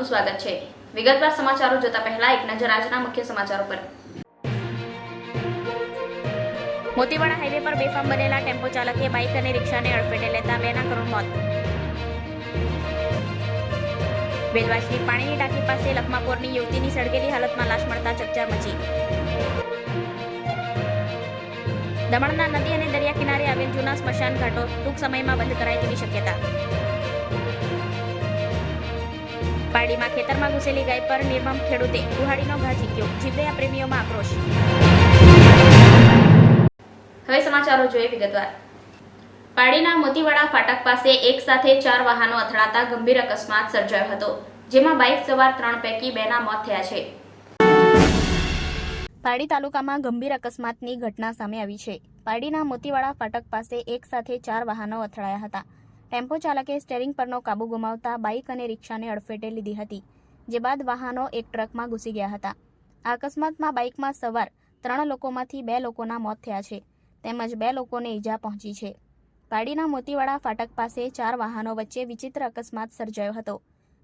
આપનું સ્વાગત છે. વિગતવાર સમાચારો જોતા પહેલા એક નજર આજના મુખ્ય સમાચારો પર. મોતીવાડા હાઈવે પર બેફામ બનેલા ટેમ્પો ચાલકે બાઇક અને રિક્ષાને અડફેટે લેતા બેના કરોડ મોત. વેલવાસની પાણીની ટાંકી પાસે લખમાપોરની યુવતીની સળગેલી હાલતમાં લાશ મળતા ચકચાર મચી. દમણના નદી અને દરિયા કિનારે આવેલ જૂના સ્મશાન ઘાટો ટૂંક સમયમાં બંધ કરાય તેવી શક્યતા. પારડીમાં ખેતરમાં ઘૂસેલી ગાય પર નિર્મમ ખેડૂતે કુહાડીનો ઘા ઝીક્યો જીવદયા પ્રેમીઓમાં આક્રોશ. હવે સમાચારો જોઈએ વિગતવાર. પારડીના મોતીવાડા ફાટક પાસે એક સાથે ચાર વાહનો અથડાતા ગંભીર અકસ્માત સર્જાયો હતો જેમાં બાઇક સવાર ત્રણ પૈકી બેના મોત થયા છે. પારડી તાલુકામાં ગંભીર અકસ્માતની ઘટના સામે આવી છે. પારડીના મોતીવાડા ફાટક પાસે એક સાથે ચાર વાહનો અથડાયા હતા. ટેમ્પો ચાલકે સ્ટેરિંગ પરનો કાબુ ગુમાવતા બાઇક અને રિક્ષાને અડફેટે લીધી હતી, જે બાદ વાહનો એક ટ્રકમાં ઘૂસી ગયા હતા. આ અકસ્માતમાં બાઇકમાં સવાર ત્રણ લોકોમાંથી બે લોકોના મોત થયા છે, તેમજ બે લોકોને ઈજા પહોંચી છે. પાડીના મોતીવાડા ફાટક પાસે ચાર વાહનો વચ્ચે વિચિત્ર અકસ્માત સર્જાયો હતો.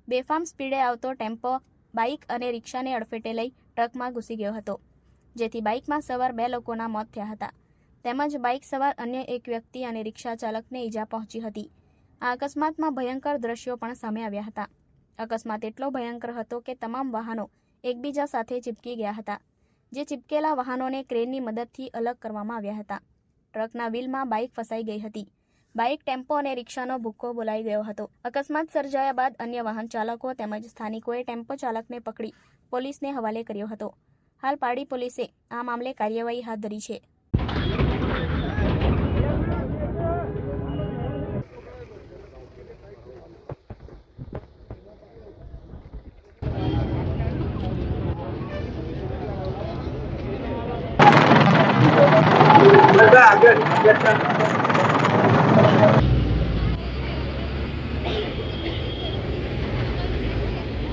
બેફામ સ્પીડે આવતો ટેમ્પો બાઇક અને રિક્ષાને અડફેટે લઈ ટ્રકમાં ઘૂસી ગયો હતો, જેથી બાઇકમાં સવાર બે લોકોના મોત થયા હતા. તેમજ બાઇક સવાર અન્ય એક વ્યક્તિ અને રિક્ષા ચાલકને ઈજા પહોંચી હતી. આ અકસ્માતમાં ભયંકર દ્રશ્યો પણ સામે આવ્યા હતા. અકસ્માત એટલો ભયંકર હતો કે તમામ વાહનો એકબીજા સાથે ચીપકી ગયા હતા, જે ચીપકેલા વાહનોને ક્રેનની મદદથી અલગ કરવામાં આવ્યા હતા. ટ્રકના વ્હીલમાં બાઇક ફસાઈ ગઈ હતી. બાઇક, ટેમ્પો અને રિક્ષાનો ભૂક્કો બોલાઈ ગયો હતો. અકસ્માત સર્જાયા બાદ અન્ય વાહન ચાલકો તેમજ સ્થાનિકોએ ટેમ્પો ચાલકને પકડી પોલીસને હવાલે કર્યો હતો. હાલ પારડી પોલીસે આ મામલે કાર્યવાહી હાથ ધરી છે.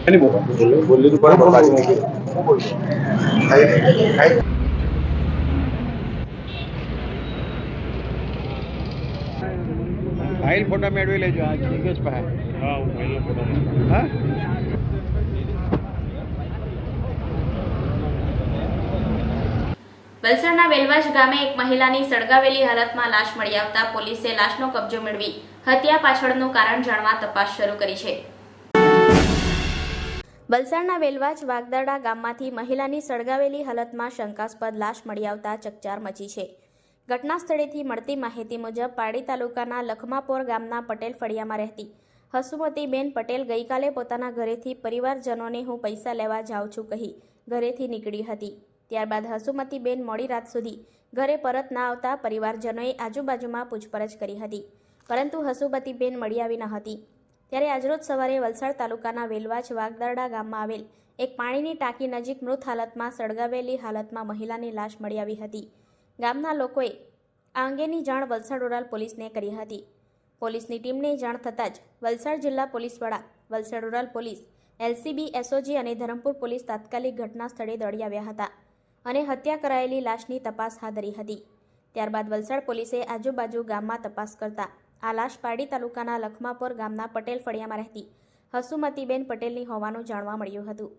नहीं बोला बोलने तो पड़ा बता ફાઇલ ફોટા મેળવી લેજો આ જીગેશ પાસે हाँ वो पहले फोटो હા વલસાડના વેલવાજ ગામે એક મહિલાની સળગાવેલી હાલતમાં લાશ મળી આવતા પોલીસે લાશનો કબજો મેળવી હત્યા પાછળનું કારણ જાણવા તપાસ શરૂ કરી છે. વલસાડના વેલવાજ વાગદાડા ગામમાંથી મહિલાની સળગાવેલી હાલતમાં શંકાસ્પદ લાશ મળી આવતા ચકચાર મચી છે. ઘટના સ્થળેથી મળતી માહિતી મુજબ પારડી તાલુકાના લખમાપોર ગામના પટેલ ફળિયામાં રહેતી હસુમતીબેન પટેલ ગઈકાલે પોતાના ઘરેથી પરિવારજનોને હું પૈસા લેવા જાઉં છું કહી ઘરેથી નીકળી હતી. ત્યારબાદ હસુમતીબેન મોડી રાત સુધી ઘરે પરત ના આવતા પરિવારજનોએ આજુબાજુમાં પૂછપરછ કરી હતી. પરંતુ હસુમતીબેન મળી આવી ન હતી. ત્યારે આજરોજ સવારે વલસાડ તાલુકાના વેલવાચ વાગદરડા ગામમાં આવેલ એક પાણીની ટાંકી નજીક મૃત હાલતમાં સળગાવેલી હાલતમાં મહિલાની લાશ મળી આવી હતી. ગામના લોકોએ આ અંગેની જાણ વલસાડ રૂરલ પોલીસને કરી હતી. પોલીસની ટીમને જાણ થતાં જ વલસાડ જિલ્લા પોલીસ વડા, Valsad rural police, LCB, SOG અને ધરમપુર પોલીસ તાત્કાલિક ઘટના સ્થળે દોડી આવ્યા હતા. અને હત્યા કરાયેલી લાશની તપાસ હાથ ધરી હતી. ત્યારબાદ વલસાડ પોલીસે આજુબાજુ ગામમાં તપાસ કરતા આ લાશ પારડી તાલુકાના લખમાપોર ગામના પટેલ ફળિયામાં રહેતી હસુમતીબેન પટેલની હોવાનું જાણવા મળ્યું હતું.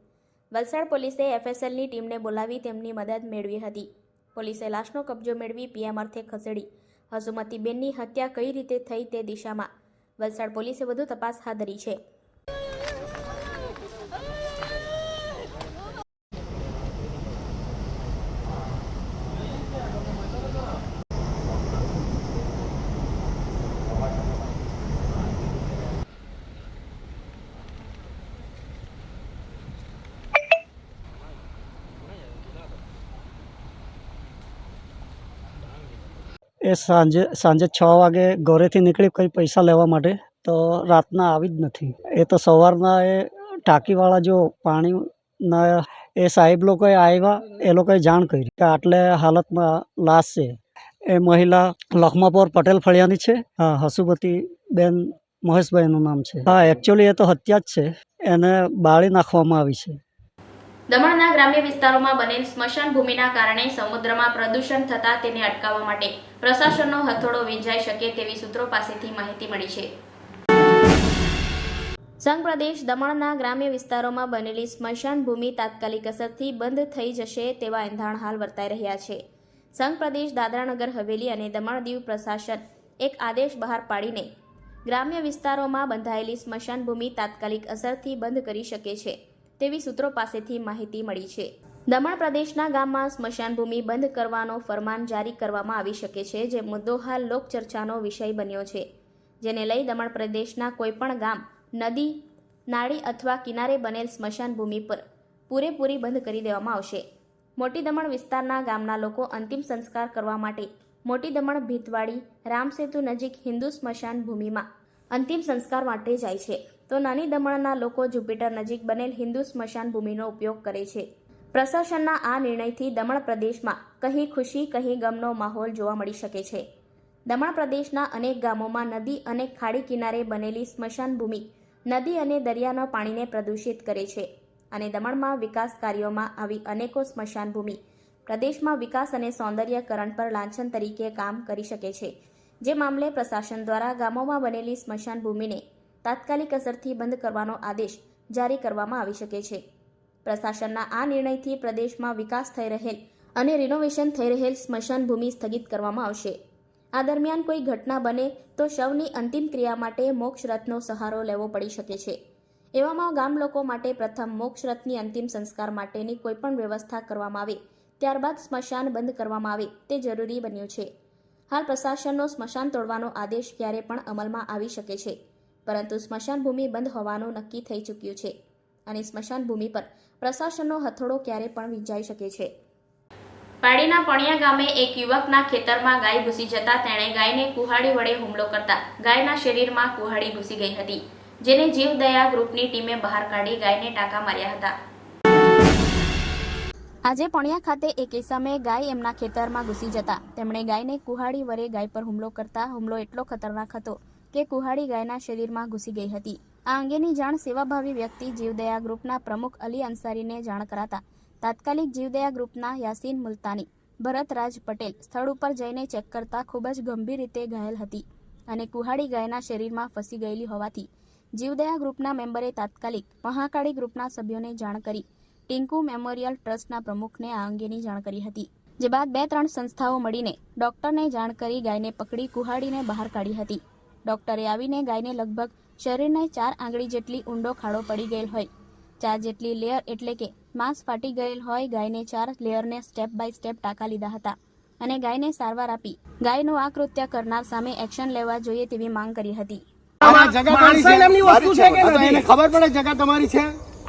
વલસાડ પોલીસે એફએસએલની ટીમને બોલાવી તેમની મદદ મેળવી હતી. પોલીસે લાશનો કબજો મેળવી પીએમ અર્થે ખસેડી હસુમતીબેનની હત્યા કઈ રીતે થઈ તે દિશામાં વલસાડ પોલીસે વધુ તપાસ હાથ ધરી છે. એ સાંજે સાંજે છ વાગે ઘરેથી નીકળી કંઈ પૈસા લેવા માટે, તો રાતના આવી જ નથી. એ તો સવારના એ ટાંકીવાળા જો પાણીના એ સાહેબ લોકોએ આવ્યા, એ લોકોએ જાણ કરી કે આટલે હાલતમાં લાશ છે. એ મહિલા લખમાપોર પટેલ ફળિયાની છે. હા હસુમતી બેન મહેશભાઈનું નામ છે. હા એકચ્યુઅલી એ તો હત્યા જ છે. એને બાળી નાખવામાં આવી છે. દમણના ગ્રામ્ય વિસ્તારોમાં બનેલ સ્મશાન ભૂમિના કારણે સમુદ્રમાં પ્રદૂષણ થતા તેને અટકાવવા માટે પ્રશાસનનો હથોડો વીંજાઈ શકે તેવી સૂત્રો પાસેથી માહિતી મળી છે. સંઘ પ્રદેશ દમણના ગ્રામ્ય વિસ્તારોમાં બનેલી સ્મશાન ભૂમિ તાત્કાલિક અસરથી બંધ થઈ જશે તેવા એંધાણ હાલ વર્તાઈ રહ્યા છે. સંઘ પ્રદેશ દાદરાનગર, હવેલી અને દમણ દીવ પ્રશાસન એક આદેશ બહાર પાડીને ગ્રામ્ય વિસ્તારોમાં બંધાયેલી સ્મશાન ભૂમિ તાત્કાલિક અસરથી બંધ કરી શકે છે. તેવી સૂત્રો પાસેથી માહિતી મળી છે. દમણ પ્રદેશના ગામમાં સ્મશાન ભૂમિ બંધ કરવાનો ફરમાન જારી કરવામાં આવી શકે છે, જે મુદ્દો હાલ લોકચર્ચાનો વિષય બન્યો છે. જેને લઈ દમણ પ્રદેશના કોઈપણ ગામ, નદી, નાળી અથવા કિનારે બનેલ સ્મશાન ભૂમિ પર પૂરેપૂરી બંધ કરી દેવામાં આવશે. મોટી દમણ વિસ્તારના ગામના લોકો અંતિમ સંસ્કાર કરવા માટે મોટી દમણ ભીતવાડી રામસેતુ નજીક હિન્દુ સ્મશાન ભૂમિમાં અંતિમ સંસ્કાર માટે જાય છે. તો નાની દમણના લોકો જુપિટર નજીક બનેલ હિન્દુ સ્મશાન ભૂમિનો ઉપયોગ કરે છે. પ્રશાસનના આ નિર્ણયથી દમણ પ્રદેશમાં કહી ખુશી, કહી ગમનો માહોલ જોવા મળી શકે છે. દમણ પ્રદેશના અનેક ગામોમાં નદી અને ખાડી કિનારે બનેલી સ્મશાન ભૂમિ નદી અને દરિયાના પાણીને પ્રદૂષિત કરે છે અને દમણમાં વિકાસ કાર્યોમાં આવી અનેકો સ્મશાન ભૂમિ પ્રદેશમાં વિકાસ અને સૌંદર્યકરણ પર લાંછન તરીકે કામ કરી શકે છે. જે મામલે પ્રશાસન દ્વારા ગામોમાં બનેલી સ્મશાન ભૂમિને તાત્કાલિક અસરથી બંધ કરવાનો આદેશ જારી કરવામાં આવી શકે છે. પ્રશાસનના આ નિર્ણયથી પ્રદેશમાં વિકાસ થઈ રહેલ અને રિનોવેશન થઈ રહેલ સ્મશાન ભૂમિ સ્થગિત કરવામાં આવશે. આ દરમિયાન કોઈ ઘટના બને તો શવની અંતિમ ક્રિયા માટે મોક્ષ રથનો સહારો લેવો પડી શકે છે. એવામાં ગામ લોકો માટે પ્રથમ મોક્ષ રથની અંતિમ સંસ્કાર માટેની કોઈપણ વ્યવસ્થા કરવામાં આવે, ત્યારબાદ સ્મશાન બંધ કરવામાં આવે તે જરૂરી બન્યું છે. હાલ પ્રશાસનનો સ્મશાન તોડવાનો આદેશ ક્યારે પણ અમલમાં આવી શકે છે. પરંતુ સ્મશાન ભૂમિ બંધ હોવાનું નક્કી થઈ ચૂક્યું છે અને સ્મશાન ભૂમિ પર પ્રશાસનનો હથોડો ક્યારે પણ વિંજાઈ શકે છે. પાડીના પણિયા ગામે એક યુવકના ખેતરમાં ગાય ઘૂસી જતા તેણે ગાયને કુહાડી વડે હુમલો કરતા ગાયના શરીરમાં કુહાડી ઘૂસી ગઈ હતી જેને જીવદયા ગ્રુપની ટીમે બહાર કાઢી ગાયને ટાંકા માર્યા હતા. આજે પણિયા ખાતે એક સમયે ગાય એમના ખેતરમાં ઘૂસી જતા તેમણે ગાયને કુહાડી વડે ગાય પર હુમલો કરતા હુમલો એટલો ખતરનાક હતો કે કુહાડી ગાયના શરીરમાં ઘૂસી ગઈ હતી. આ અંગેની જાણ સેવાભાવી વ્યક્તિ જીવદયા ગ્રુપના પ્રમુખ અલી અંસારીને જાણ કરાતા તાત્કાલિક જીવદયા ગ્રુપના યાસીન મુલતાની ભરતરાજ પટેલ સ્થળ ઉપર જઈને ચેક કરતા ખૂબ જ ગંભીર રીતે ઘાયલ હતી અને કુહાડી ગાયના શરીરમાં ફસી ગયેલી હોવાથી જીવદયા ગ્રુપના મેમ્બરે તાત્કાલિક મહાકાળી ગ્રુપના સભ્યોને જાણ કરી ટિંકુ મેમોરિયલ ટ્રસ્ટના પ્રમુખને આ અંગેની જાણ કરી હતી. જે બાદ બે ત્રણ સંસ્થાઓ મળીને ડોક્ટરને જાણ કરી ગાયને પકડી કુહાડીને બહાર કાઢી હતી. ડોક્ટરે આવીને ગાયને લગભગ શરીરને ચાર આંગળી જેટલી ઊંડો ખાડો પડી ગયેલ હોય. ચાર જેટલી લેયર એટલે કે માંસ ફાટી ગયેલ હોય ગાયને ચાર લેયરને સ્ટેપ બાય સ્ટેપ ટાંકા લીધા હતા અને ગાયને સારવાર આપી. ગાયનું આ કૃત્ય કરનાર સામે એક્શન લેવા જોઈએ તેવી માંગ કરી હતી. ખબર પડે જગા તમારી છે?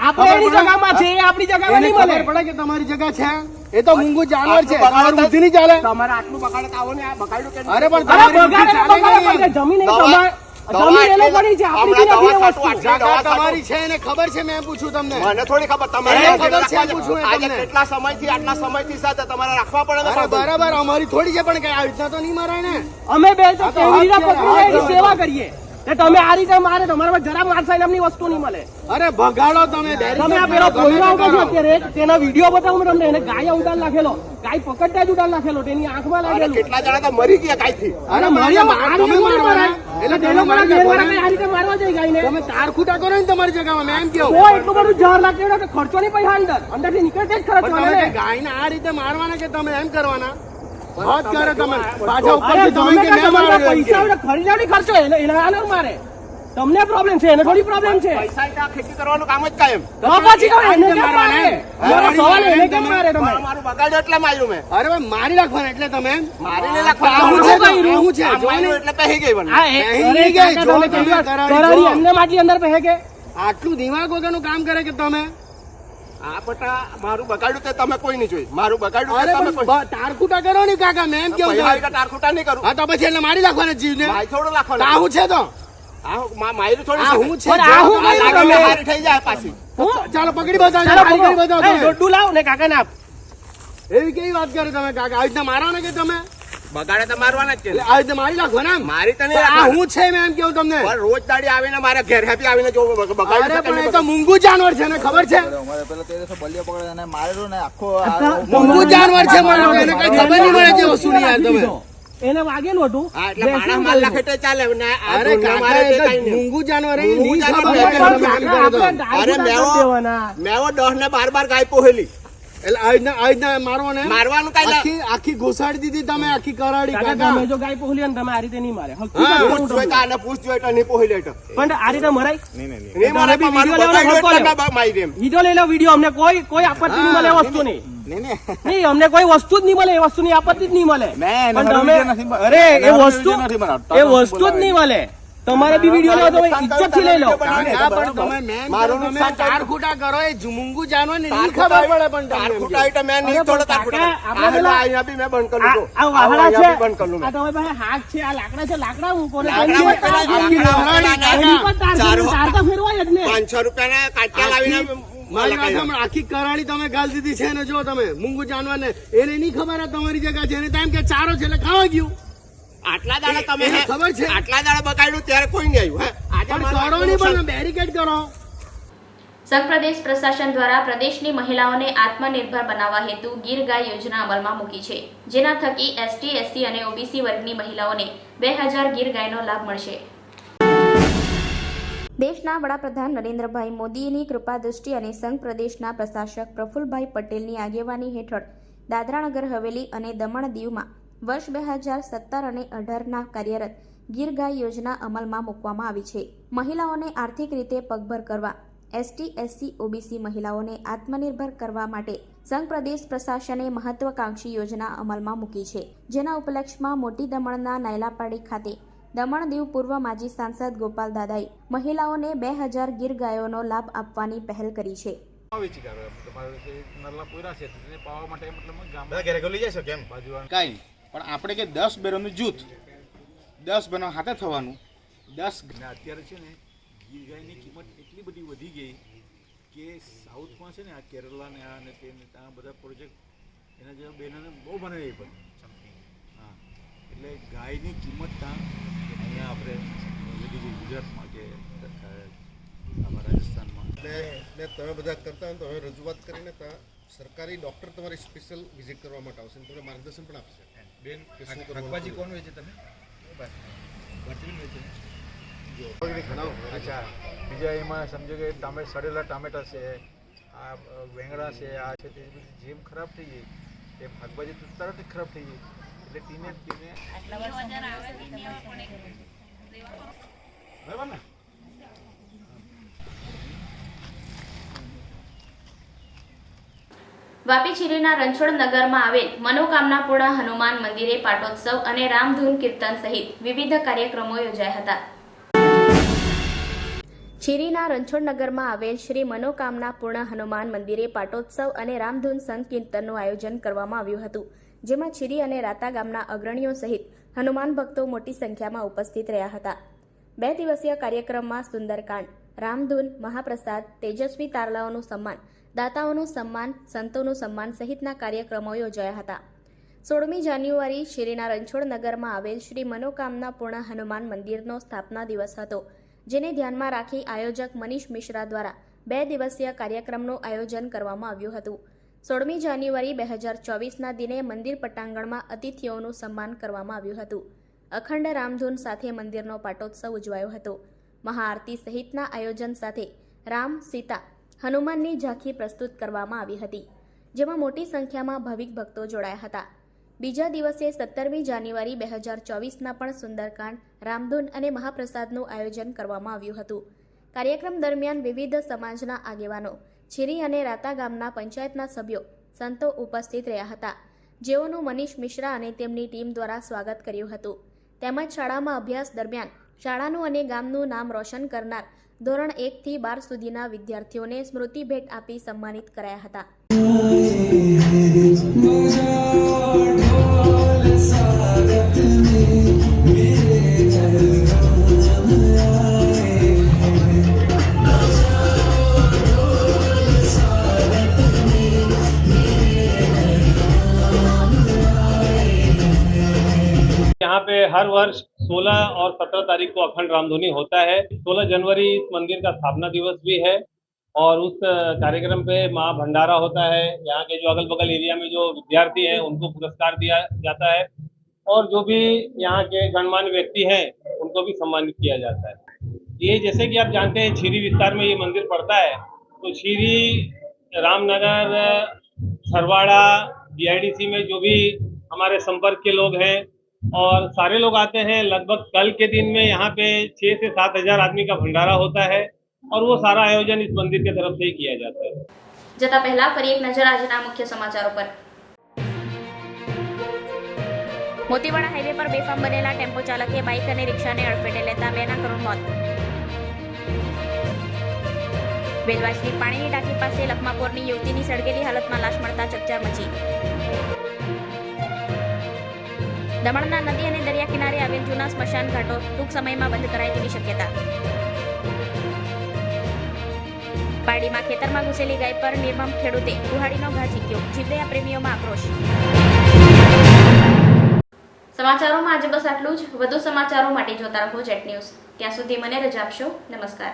આપણે એની જગામાં છે આપણી જગામાં નહીં મળે. પડે કે તમારી જગા છે? એ તો મૂંગું જાનવર છે. બુદ્ધિ નહીં ચાલે. તમારે આટલું બગાડે તો આવો ને આ બગાડ્યું કે અરે પણ તમારી બુદ્ધિ ચાલે નહીં. જમીન તમાર- છે તમારી એને ખબર છે મેં પૂછ્યું તમને. મને થોડી ખબર તમે એને એને ખબર છે, પૂછું તમને. કેટલા સમયથી આટલા સમયથી સાથે તમારે રાખવા પડે. બરાબર અમારી થોડી છે પણ કઈ આવી રીતના તો નહીં મરાય ને. અમે બે તો સેવા કરીએ. તમે આ રીતે મારે તમારા જરા મારસાઈ નામની વસ્તુ નહીં મળે. અરે ભગાડો તમે તમે આ પેલો છો અત્યારે તેના વીડિયો બતાવું તમને એને ગાય ઉડાન નાખેલો ગાય પકડતા જ ઉડાન નાખેલો તેની આંખમાં લાગેલું. કેટલા જણા તો મરી ગયા કાંઈથી? અરે મારી મારી તમે મારવાના એટલે તે લોકોના મારી કઈ આ રીતે મારવા જાય ગાયને. તમે તાર ખૂટા કરો ને તમારી જગામાં મેં એમ કહ્યું. ઓ એટલું બધું ઝાડ લાગેલો કે ખર્ચો નહીં પૈસા અંદર. અંદરથી નીકળે તે જ ખર્ચો ગાય ને. ગાયને આ રીતે મારવાના કે તમે એમ કરવાના? હદ કરે તમે પાછા ઉપરથી તમે કે કે મેં તમારા પૈસા એટલે ખરીદારી ખર્ચો એને એને મારે? તમને પ્રોબ્લેમ છે એને થોડી પ્રોબ્લેમ છે. પૈસા એટલે ખેતી કરવાનું કામ જ કાયમ. તો પછી કહો એને કેમ મારે? મારો સવાલ એને કેમ તમે- મારે એટલે માર્યું મેં. અરે ભાઈ મારી નાખવાના એટલે તમે મારીને નાખવાનું. હું છે હું છે. ને. એટલે પહેરી ગઈ નહીં અરે ગઈ, જો તમે જો. એમને માજી અંદર પહે કે? આટલું દિમાગ વગરનું કામ કરે કે તમે? આ બટા મારું બગાડ્યું તે તમે કોઈ નહીં જોઈ મારું બગાડ્યું તમે કોઈ કરો ને કાકા મેં એમ કેવું તમે. નહીં કરું. હા તો પછી એટલે મારી નાખવાના જીવને માય થોડું તો આ લાખવાનું છે તો? માયરું થોડી હું છે પણ આ હું જો મારી તમે- તમે- હારી થઈ જાય પાછી. તો ચાલો પકડી બતાવો ચાલો હારી કરી પકડો. બતાવો દોડું લાવ ને કાકાને આપ. એવી કેવી વાત કરે તમે કાકા? આવી રીતના ને કે તમે? બગાડે તો મારવાના જ છે આ રીતે મારી નાખો ને મારી તને આ હું છે મેં એમ કેવું તમને? પણ રોજ દાડી આવીને મારા ઘેર હેપી આવીને જો બગાડે અરે પણ એ તો મૂંગું જાનવર છે ને ખબર છે? અમારે પેલા તે દિવસે બલિયો પકડે અને મારેલો ને આખો મૂંગું જાનવર છે મારો એને કઈ ખબર નહીં મળે છે વસ્તુ નહીં યાર તમે. એને વાગેલું હતું. એટલે માણસ માલ માર કરેલું. ચાલે ને અરે કાકા એ તો મૂંગું જાનવર એ નહીં ખબર અરે મેવો દેવાના. મેવો 10 ને બાર બાર ગાય પોહેલી એટલે આ રીતના આ મારવો ને મારવાનું કાંઈ આખી આખી ઘોસાડી દીધી તમે આખી કરાડી કાકા તમે જો ગાય પોહલી ને તમે આ રીતે નહીં મારે. પૂછ જોઈ. તો આને પૂછ જોઈ તો નહીં પોહલી લેટ પણ આ રીતે મરાય? નહીં મારે બી પણ મારું વીડિયો લેવાનો હક મેં મારી એમ. વિડિયો લઈ લો વિડિયો અમને કોઈ કોઈ આપત્તિ નહીં મળે વસ્તુ નહીં નહીં. અમને કોઈ વસ્તુ જ નહીં મળે એ વસ્તુની આપત્તિ જ નહીં મળે. પણ તમે અરે એ વસ્તુ એ વસ્તુ જ નહીં મળે. તમારે બી વીડિયો લેવો તો ઇજ્જતથી લઈ લો. પણ તમે મેન મારું નુકસાન ચાર ખૂટા કરો એ મૂંગું જાનવર ને નહીં ખબર પડે પણ ચાર ખૂટા હોય મેં નહીં ખૂટા. આ પેલા- અહીંયા બી મેં બંધ કરી દો આ વાહડા છે. બી બંધ લો આ તમે પાસે હાથ છે આ લાકડા છે લાકડા મૂકો ને લાકડા એની પર મૂકેલા, લાકડા ફેરવી મૂકેલા, દેવાના. એની પર તાર ચાર- તો ફેરવાય જ ને. પાંચસો રૂપિયાના કાટ્યા લાવીને મારી વાત. આખી કરાળી તમે ગાલ દીધી છે ને જો તમે. મૂંગું જાનવર ને એને નહીં ખબર આ તમારી જગ્યા છે. એને ટાઈમ કે ચારો છે એટલે ખાવા ગયું. આટલા દાડા તમે ખબર છે? આટલા દાડા બગાડ્યું ત્યારે કોઈ નહીં આવ્યું હે? આજે પણ બેરિકેડ કરો. સંઘ પ્રદેશ પ્રશાસન દ્વારા પ્રદેશની મહિલાઓને આત્મનિર્ભર બનાવવા હેતુ ગીર ગાય યોજના અમલમાં મૂકી છે જેના થકી એસટી એસસી અને ઓબીસી વર્ગની મહિલાઓને બે હજાર ગીર ગાયનો લાભ મળશે. દેશના વડાપ્રધાન નરેન્દ્રભાઈ મોદીની કૃપા દૃષ્ટિ અને સંઘ પ્રદેશના પ્રશાસક પ્રફુલભાઈ પટેલની આગેવાની હેઠળ દાદરાનગર હવેલી અને દમણ દીવમાં વર્ષ બે હજાર સત્તર અને અઢારના કાર્યરત ગીર ગાય યોજના અમલમાં મૂકવામાં આવી છે. મહિલાઓને આર્થિક રીતે પગભર કરવા એસટી એસસી ઓબીસી મહિલાઓને આત્મનિર્ભર કરવા માટે સંઘ પ્રદેશ પ્રશાસને મહત્વાકાંક્ષી યોજના અમલમાં મૂકી છે. જેના ઉપલક્ષમાં મોટી દમણના નાયલાપાડી ખાતે દમણ દીવ પૂર્વ માજી સાંસદ ગોપાલ દાદાએ મહિલાઓને બે હજાર ગીર ગાયોનો લાભ આપવાની પહેલ કરી છે. કાંઈ પણ આપણે કે દસ બેરોનું જૂથ દસ બેનો હાથે થવાનું દસ અત્યારે છે ને ગીર ગાયની કિંમત એટલી બધી વધી ગઈ કે સાઉથમાં છે ને આ કેરલા ને આ ને તે ને ત્યાં બધા પ્રોજેક્ટ એના જેવા બહેનોને બહુ બનાવી પણ હા. એટલે ગાયની કિંમત ત્યાં અહીંયા આપણે વધી ગઈ ગુજરાતમાં કે આમાં રાજસ્થાનમાં. એટલે એટલે તમે બધા કરતા હોય તો હવે રજૂઆત કરીને ત્યાં સરકારી ડૉક્ટર તમારી સ્પેશિયલ વિઝિટ કરવા માટે આવશે અને તમને માર્ગદર્શન પણ આપશે. બેન શાકભાજી કોણ વેચે તમે? અચ્છા. બીજા એમાં સમજો કે ટામેટા સડેલા ટામેટા છે આ વેંગડા છે આ છે તે બધી જેમ ખરાબ થઈ ગઈ એ શાકભાજી તો તરત જ ખરાબ થઈ ગઈ. એટલે ટીને ટીને બરાબર ને વાપી જિલ્લાના રણછોડ નગરમાં આવેલ મનોકામના પૂર્ણ હનુમાન મંદિરે પાટોત્સવ અને રામધૂન કીર્તન સહિત વિવિધ કાર્યક્રમો યોજાયા હતા. શિરીના રણછોડ નગરમાં આવેલ શ્રી મનોકામના પૂર્ણ હનુમાન મંદિરે પાટોત્સવ અને રામધૂન સંત કીર્તનનું આયોજન કરવામાં આવ્યું હતું, જેમાં શિરી અને રાતા ગામના અગ્રણીઓ સહિત હનુમાન ભક્તો મોટી સંખ્યામાં ઉપસ્થિત રહ્યા હતા. બે દિવસીય કાર્યક્રમમાં સુંદરકાંડ, રામધૂન, મહાપ્રસાદ, તેજસ્વી તારલાઓનું સન્માન દાતાઓનું સન્માન, સંતોનું સન્માન સહિતના કાર્યક્રમો યોજાયા હતા. સોળમી જાન્યુઆરી શિરીના રણછોડ નગરમાં આવેલ શ્રી મનોકામના પૂર્ણ હનુમાન મંદિરનો સ્થાપના દિવસ હતો, જેને ધ્યાનમાં રાખી આયોજક મનીષ મિશ્રા દ્વારા બે દિવસીય કાર્યક્રમનું આયોજન કરવામાં આવ્યું હતું. સોળમી જાન્યુઆરી બે હજાર ચોવીસના દિને મંદિર પટાંગણમાં અતિથિઓનું સન્માન કરવામાં આવ્યું હતું. અખંડ રામધૂન સાથે મંદિરનો પાટોત્સવ ઉજવાયો હતો. મહાઆરતી સહિતના આયોજન સાથે રામ, સીતા હનુમાનની ઝાંખી પ્રસ્તુત કરવામાં આવી હતી, જેમાં મોટી સંખ્યામાં ભાવિક ભક્તો જોડાયા હતા. બીજા દિવસે સત્તરમી જાન્યુઆરી બે હજાર ચોવીસના પણ સુંદરકાંડ, રામધૂન અને મહાપ્રસાદનું આયોજન કરવામાં આવ્યું હતું. કાર્યક્રમ દરમિયાન વિવિધ સમાજના આગેવાનો, છીરી અને રાતા ગામના પંચાયતના સભ્યો, સંતો ઉપસ્થિત રહ્યા હતા. જેઓનું મનીષ મિશ્રા અને તેમની ટીમ દ્વારા સ્વાગત કર્યું હતું. તેમજ શાળામાં અભ્યાસ દરમિયાન શાળાનું અને ગામનું નામ રોશન કરનાર ધોરણ એકથી બાર સુધીના વિદ્યાર્થીઓને સ્મૃતિ ભેટ આપી સન્માનિત કરાયા હતા यहाँ पे हर वर्ष 16 और 17 तारीख को अखंड रामधुनी होता है। 16 जनवरी इस मंदिर का स्थापना दिवस भी है और उस कार्यक्रम पे माँ भंडारा होता है। यहाँ के जो अगल बगल एरिया में जो विद्यार्थी हैं, उनको पुरस्कार दिया जाता है और जो भी यहाँ के गणमान्य व्यक्ति हैं, उनको भी सम्मानित किया जाता है। ये जैसे कि आप जानते हैं छीरी विस्तार में ये मंदिर पड़ता है। तो छीरी रामनगर, सरवाड़ा डीआईडीसी में जो भी हमारे संपर्क के लोग हैं और सारे लोग आते हैं लगभग कल के दिन में यहाँ पे छः से सात हजार आदमी का भंडारा होता है और वो सारा आयोजन इस मंदिर की तरफ से ही किया जाता है જતા પહેલા ફરી એક નજર આજના મુખ્ય સમાચારો પર મોતીવાડા હાઈવે પર બેફામ બનેલા ટેમ્પો ચાલકે બાઇક અને રિક્ષાને અડફેટે લેતા બેના કરોડ મોત વેદવાસની પાણીની ટાંકી પાસે લખમાપોરની યુવતીની સળગેલી હાલતમાં લાશ મળતા ચકચાર મચી દમણના નદી અને દરિયા કિનારે આવેલ જૂના સ્મશાન ઘાટો ટૂંક સમયમાં બંધ કરાય તેવી શક્યતા. પાડીમાં ખેતરમાં ઘૂસેલી ગાય પર નિર્મમ ખેડૂતે કુહાડીનો ઘા ઝીક્યો જીવદયા પ્રેમીઓમાં આક્રોશ. સમાચારોમાં આજે બસ આટલું જ. વધુ સમાચારો માટે જોતા રહો જેટ ન્યૂઝ. ત્યાં સુધી મને રજા આપશો. નમસ્કાર.